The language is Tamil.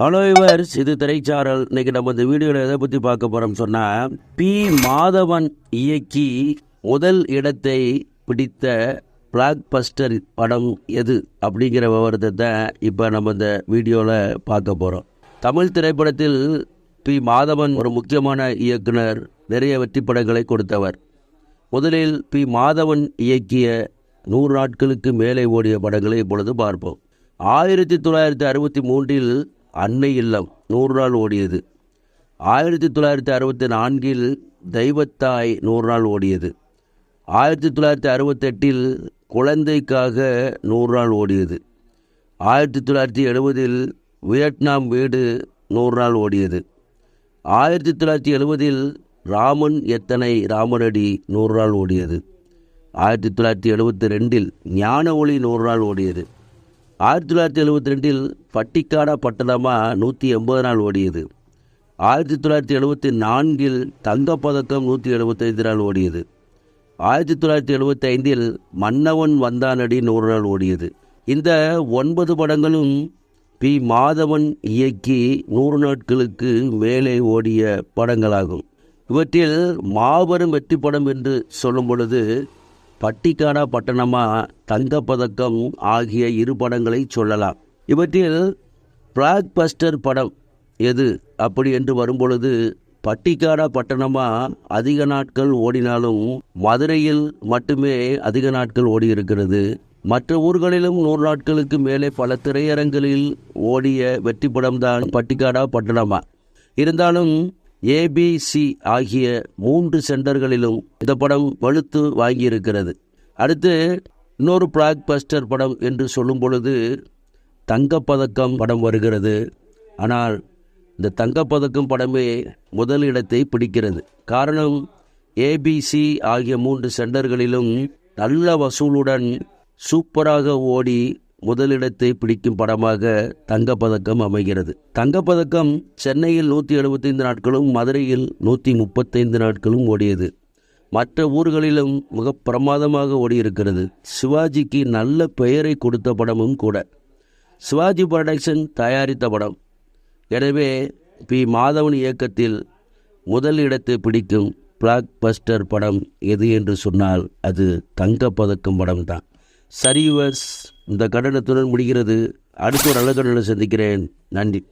ஹலோ இவர்ஸ் இது திரைச்சாரல். இன்னைக்கு நம்ம இந்த வீடியோவில் எதை பற்றி பார்க்க போகிறோம் சொன்னால் பி. மாதவன் இயக்கி முதல் இடத்தை பிடித்த பிளாக் பஸ்டர் படம் எது அப்படிங்கிற விவரத்தை தான் இப்போ நம்ம இந்த வீடியோவில் பார்க்க போகிறோம் தமிழ் திரைப்படத்தில் பி. மாதவன் ஒரு முக்கியமான இயக்குனர் நிறைய வெற்றி படங்களை கொடுத்தவர். முதலில் பி. மாதவன் இயக்கிய நூறு நாட்களுக்கு மேலே ஓடிய படங்களை இப்பொழுது பார்ப்போம். ஆயிரத்தி தொள்ளாயிரத்தி அறுபத்தி மூன்றில் அன்னை இல்லம் நூறு நாள் ஓடியது. ஆயிரத்தி தொள்ளாயிரத்தி அறுபத்தி நான்கில் தெய்வத்தாய் நூறு நாள் ஓடியது. ஆயிரத்தி தொள்ளாயிரத்தி அறுபத்தெட்டில் குழந்தைக்காக நூறு நாள் ஓடியது. ஆயிரத்தி தொள்ளாயிரத்தி எழுபதில் வியட்நாம் வீடு நூறு நாள் ஓடியது. ஆயிரத்தி தொள்ளாயிரத்தி எழுபதில் ராமன் எத்தனை ராமனடி நூறு நாள் ஓடியது. ஆயிரத்தி தொள்ளாயிரத்தி எழுபத்தி ரெண்டில் ஞான ஒளி நூறு நாள் ஓடியது. ஆயிரத்தி தொள்ளாயிரத்தி எழுபத்தி ரெண்டில் பட்டிக்காடா பட்டணமாக நூற்றி எண்பது நாள் ஓடியது. ஆயிரத்தி தொள்ளாயிரத்தி எழுபத்தி நான்கில் தங்கப்பதக்கம் நூற்றி எழுபத்தைந்து நாள் ஓடியது. ஆயிரத்தி தொள்ளாயிரத்தி எழுபத்தி ஐந்தில் மன்னவன் வந்தானடி நூறு நாள் ஓடியது. இந்த ஒன்பது படங்களும் பி மாதவன் இயக்கி நூறு நாட்களுக்கு மேலே ஓடிய படங்களாகும். இவற்றில் மாபெரும் வெற்றி படம் என்று சொல்லும் பொழுது பட்டிக்காடா பட்டணமா தங்கப்பதக்கம் ஆகிய இரு படங்களை சொல்லலாம். இவற்றில் பிளாக் பஸ்டர் படம் எது? அப்படி என்று வரும்பொழுது பட்டிக்காடா பட்டணமா அதிக நாட்கள் ஓடினாலும் மதுரையில் மட்டுமே அதிக நாட்கள் ஓடி இருக்கிறது மற்ற ஊர்களிலும் நூறு நாட்களுக்கு மேலே பல திரையரங்களில் ஓடிய வெற்றி படம்தான் பட்டிக்காடா பட்டணமா. இருந்தாலும் ஏபிசி ஆகிய மூன்று சென்டர்களிலும் இந்த படம் வலுத்து வாங்கியிருக்கிறது. அடுத்து இன்னொரு பிளாக் பஸ்டர் படம் என்று சொல்லும் பொழுது தங்கப்பதக்கம் படம் வருகிறது. ஆனால் இந்த தங்கப்பதக்கம் படமே முதல் இடத்தை பிடிக்கிறது. காரணம் ஏபிசி ஆகிய மூன்று சென்டர்களிலும் நல்ல வசூலுடன் சூப்பராக ஓடி முதலிடத்தை பிடிக்கும் படமாக தங்கப்பதக்கம் அமைகிறது. தங்கப்பதக்கம் சென்னையில் நூற்றி எழுபத்தைந்து நாட்களும் மதுரையில் நூற்றி முப்பத்தைந்து நாட்களும் ஓடியது. மற்ற ஊர்களிலும் மிக பிரமாதமாக ஓடியிருக்கிறது. சிவாஜிக்கு நல்ல பெயரை கொடுத்த படமும் கூட. சிவாஜி ப்ரொடக்ஷன் தயாரித்த படம். எனவே பி. மாதவன் இயக்கத்தில் முதல் இடத்தை பிடிக்கும் பிளாக் பஸ்டர் படம் எது என்று சொன்னால் அது தங்கப்பதக்கம் படம் தான் இந்த கடனத்துடன் முடிகிறது. அடுத்த ஒரு நல்ல சந்திக்கிறேன். நன்றி.